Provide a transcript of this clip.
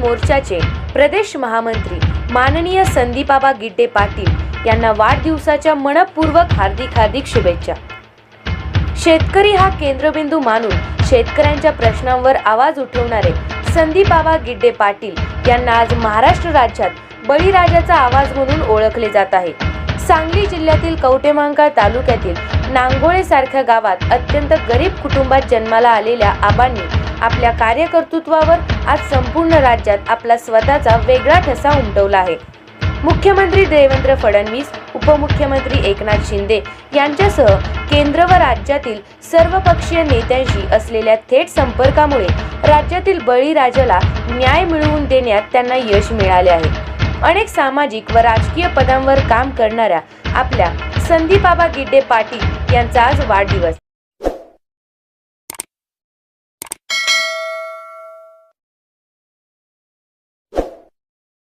मोर्चाचे प्रदेश महामंत्री माननीय संदीपाबा गिड्डे पाटील यांना वाढदिवसाच्या मनपूर्वक हार्दिक हार्दिक शुभेच्छा. शेतकरी हा केंद्रबिंदू मानून शेतकऱ्यांच्या प्रश्नांवर आवाज उठवणारे संदीपाबा गिड्डे पाटील यांना आज महाराष्ट्र राज्यात बळीराजाचा आवाज म्हणून ओळखले जात आहे. सांगली जिल्ह्यातील कवटेमांकाळ तालुक्यातील नांगोळे सारख्या गावात अत्यंत गरीब कुटुंबात जन्माला आलेल्या आबांनी आपल्या कार्यकर्तृत्वावर आज संपूर्ण राज्यात आपला स्वतःचा वेगळा ठसा उमटवला आहे. मुख्यमंत्री देवेंद्र फडणवीस उपमुख्यमंत्री एकनाथ शिंदे यांच्यासह केंद्र व राज्यातील सर्वपक्षीय नेत्यांशी असलेल्या थेट संपर्कामुळे राज्यातील बळीराजाला न्याय मिळवून देण्यात त्यांना यश मिळाले आहे. अनेक सामाजिक व राजकीय पदांवर काम करणाऱ्या आपल्या संदीपाबा गिड्डे पाटील यांचा आज वाढदिवस.